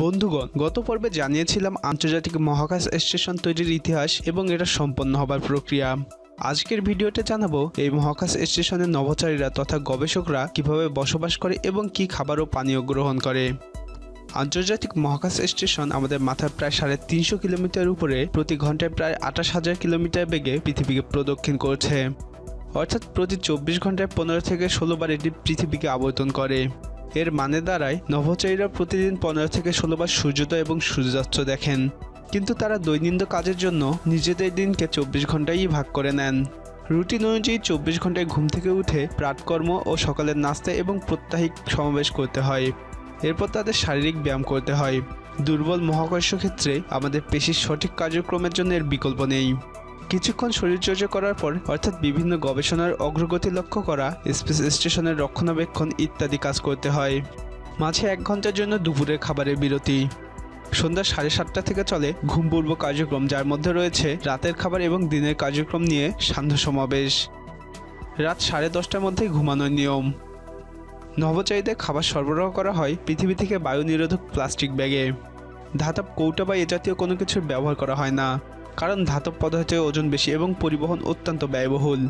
বন্ধুগণ, গত পর্বে জানিয়েছিলাম আন্তর্জাতিক মহাকাশ স্টেশন তৈরির ইতিহাস এবং এটা সম্পন্ন হবার প্রক্রিয়া। আজকের ভিডিওতে জানাব এই মহাকাশ স্টেশনের নভোচারীরা তথা গবেষকরা কীভাবে বসবাস করে এবং কি খাবার ও পানীয় গ্রহণ করে। আন্তর্জাতিক মহাকাশ স্টেশন আমাদের মাথার প্রায় সাড়ে তিনশো কিলোমিটার উপরে প্রতি ঘন্টায় প্রায় আঠাশ হাজার কিলোমিটার বেগে পৃথিবীকে প্রদক্ষিণ করছে। অর্থাৎ প্রতি চব্বিশ ঘন্টায় পনেরো থেকে ষোলো বার এটি পৃথিবীকে আবর্তন করে। এর মানে দাঁড়ায়, নভোচারীরা প্রতিদিন পনেরো থেকে ষোলো বার সূর্যোদয় এবং সূর্যাস্ত দেখেন। কিন্তু তারা দৈনন্দিন কাজের জন্য নিজেদের দিনকে চব্বিশ ঘন্টাই ভাগ করে নেন। রুটিন অনুযায়ী চব্বিশ ঘন্টায় ঘুম থেকে উঠে প্রাতকর্ম ও সকালের নাস্তা এবং প্রত্যাহিক সমাবেশ করতে হয়। এরপর তাদের শারীরিক ব্যায়াম করতে হয়। দুর্বল মহাকর্ষ ক্ষেত্রে আমাদের পেশির সঠিক কার্যক্রমের জন্য এর বিকল্প নেই। কিছুক্ষণ শরীরচর্চা করার পর, অর্থাৎ বিভিন্ন গবেষণার অগ্রগতি লক্ষ্য করা, স্পেস স্টেশনের রক্ষণাবেক্ষণ ইত্যাদি কাজ করতে হয়। মাঝে এক ঘণ্টার জন্য দুপুরের খাবারের বিরতি। সন্ধ্যা সাড়ে সাতটা থেকে চলে ঘুমপূর্ব কার্যক্রম, যার মধ্যে রয়েছে রাতের খাবার এবং দিনের কার্যক্রম নিয়ে সান্ধ্য সমাবেশ। রাত সাড়ে দশটার মধ্যেই ঘুমানোর নিয়ম। নভোচারীদের খাবার সরবরাহ করা হয় পৃথিবী থেকে বায়ু নিরোধক প্লাস্টিক ব্যাগে। ধাতব কৌটা বা এ জাতীয় কোনো কিছুর ব্যবহার করা হয় না। কারণ ধাতব পদার্থের ওজন বেশি এবং পরিবহন অত্যন্ত ব্যয়বহুল।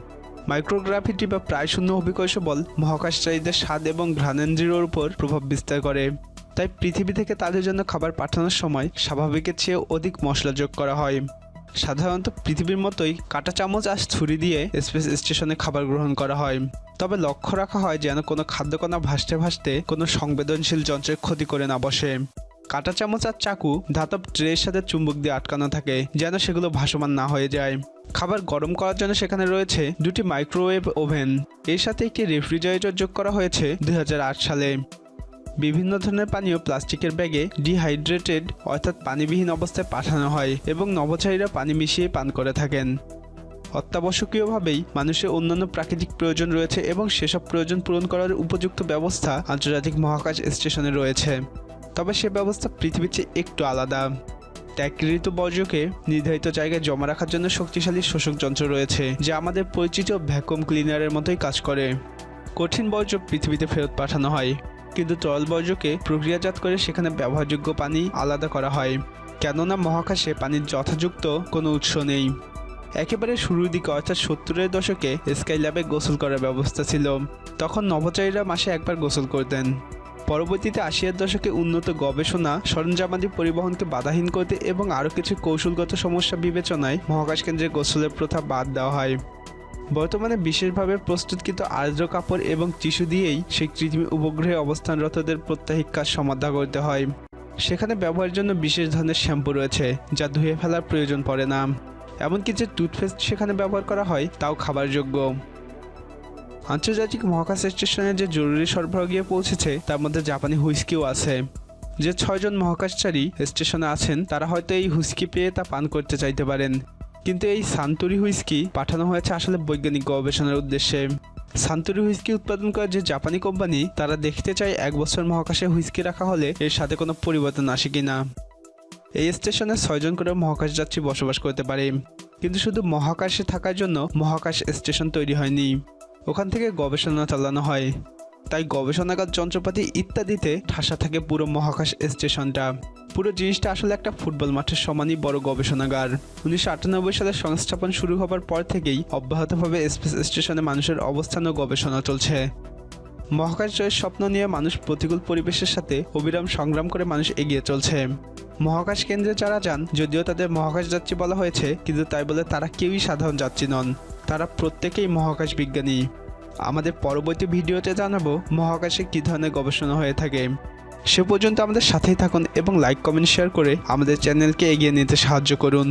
মাইক্রোগ্রাফিটি বা প্রায় শূন্য অভিকর্ষ বল মহাকাশচারীদের স্বাদ এবং ঘ্রাণেন্দ্রিয়র উপর প্রভাব বিস্তার করে। তাই পৃথিবী থেকে তাদের জন্য খাবার পাঠানোর সময় স্বাভাবিকের চেয়ে অধিক মশলা যোগ করা হয়। সাধারণত পৃথিবীর মতোই কাঁটা চামচ আর ছুরি দিয়ে স্পেস স্টেশনে খাবার গ্রহণ করা হয়। তবে লক্ষ্য রাখা হয় যেন কোনো খাদ্যকণা ভাসতে ভাসতে কোনো সংবেদনশীল যন্ত্রের ক্ষতি করে না বসে। কাঁটা চামচ আর চাকু ধাতব ট্রের সাথে চুম্বক দিয়ে আটকানো থাকে, যেন সেগুলো ভাসমান না হয়ে যায়। খাবার গরম করার জন্য সেখানে রয়েছে দুটি মাইক্রোওয়েভ ওভেন। এর সাথে একটি রেফ্রিজারেটর যোগ করা হয়েছে দু হাজার আট সালে। বিভিন্ন ধরনের পানীয় প্লাস্টিকের ব্যাগে ডিহাইড্রেটেড, অর্থাৎ পানিবিহীন অবস্থায় পাঠানো হয় এবং নভোচারীরা পানি মিশিয়ে পান করে থাকেন। অত্যাবশ্যকীয়ভাবেই মানুষের অন্যান্য প্রাকৃতিক প্রয়োজন রয়েছে এবং সেসব প্রয়োজন পূরণ করার উপযুক্ত ব্যবস্থা আন্তর্জাতিক মহাকাশ স্টেশনে রয়েছে। তবে সে ব্যবস্থা পৃথিবীর চেয়ে একটু আলাদা। ত্যাগৃত বর্জ্যকে নির্ধারিত জায়গায় জমা রাখার জন্য শক্তিশালী শোষক যন্ত্র রয়েছে, যা আমাদের পরিচিত ভ্যাকুয়াম ক্লিনারের মতোই কাজ করে। কঠিন বর্জ্য পৃথিবীতে ফেরত পাঠানো হয়, কিন্তু তরল বর্জ্যকে প্রক্রিয়াজাত করে সেখানে ব্যবহারযোগ্য পানি আলাদা করা হয়। কেননা মহাকাশে পানির যথাযুক্ত কোনো উৎস নেই। একেবারে শুরুর দিকে অর্থাৎ সত্তরের দশকে স্কাই ল্যাবে গোসল করার ব্যবস্থা ছিল। তখন নভোচারীরা মাসে একবার গোসল করতেন। পরবর্তীতে আশিয়ার দশকে উন্নত গবেষণা, সরঞ্জামাদি পরিবহনকে বাধাহীন করতে এবং আরও কিছু কৌশলগত সমস্যা বিবেচনায় মহাকাশ কেন্দ্রে গোসলের প্রথা বাদ দেওয়া হয়। বর্তমানে বিশেষভাবে প্রস্তুতকৃত আর্দ্র কাপড় এবং টিস্যু দিয়েই সেই কৃত্রিম উপগ্রহে অবস্থানরতদের প্রত্যাহিক কাজ সমাধা করতে হয়। সেখানে ব্যবহারের জন্য বিশেষ ধরনের শ্যাম্পু রয়েছে, যা ধুয়ে ফেলার প্রয়োজন পড়ে না। এমনকি যে টুথপেস্ট সেখানে ব্যবহার করা হয়, তাও খাবারযোগ্য। আন্তর্জাতিক মহাকাশ স্টেশনে যে জরুরি সরবরাহ গিয়ে পৌঁছেছে, তার মধ্যে জাপানি হুইস্কিও আছে। যে ছয়জন মহাকাশচারী স্টেশনে আছেন, তারা হয়তো এই হুইস্কি পেয়ে তা পান করতে চাইতে পারেন। কিন্তু এই সান্তুরি হুইস্কি পাঠানো হয়েছে আসলে বৈজ্ঞানিক গবেষণার উদ্দেশ্যে। সান্তুরি হুইস্কি উৎপাদন করা যে জাপানি কোম্পানি, তারা দেখতে চায় এক বছর মহাকাশে হুইস্কি রাখা হলে এর সাথে কোনো পরিবর্তন আসে কিনা। এই স্টেশনে ছয়জন করে মহাকাশ যাত্রী বসবাস করতে পারে। কিন্তু শুধু মহাকাশে থাকার জন্য মহাকাশ স্টেশন তৈরি হয়নি। ওখান থেকে গবেষণা চালানো হয়। তাই গবেষণাগার যন্ত্রপাতি ইত্যাদিতে ঠাসা থাকে পুরো মহাকাশ স্টেশনটা। পুরো জিনিসটা আসলে একটা ফুটবল মাঠের সমানই বড় গবেষণাগার। উনিশশো আটানব্বই সালে সংস্থাপন শুরু হবার পর থেকেই অব্যাহতভাবে স্পেস স্টেশনে মানুষের অবস্থান ও গবেষণা চলছে। মহাকাশ জয়ের স্বপ্ন নিয়ে মানুষ প্রতিকূল পরিবেশের সাথে অবিরাম সংগ্রাম করে মানুষ এগিয়ে চলছে। মহাকাশ কেন্দ্রে যারা যান, যদিও তাদের মহাকাশ যাত্রী বলা হয়েছে, কিন্তু তাই বলে তারা কেউই সাধারণ যাত্রী নন। তারা প্রত্যেকেই মহাকাশ বিজ্ঞানী। আমাদের পরবর্তী ভিডিওতে জানাব মহাকাশে কী ধরনের গবেষণা হয়ে থাকে। সে পর্যন্ত আমাদের সাথেই থাকুন এবং লাইক কমেন্ট শেয়ার করে আমাদের চ্যানেলকে এগিয়ে নিতে সাহায্য করুন।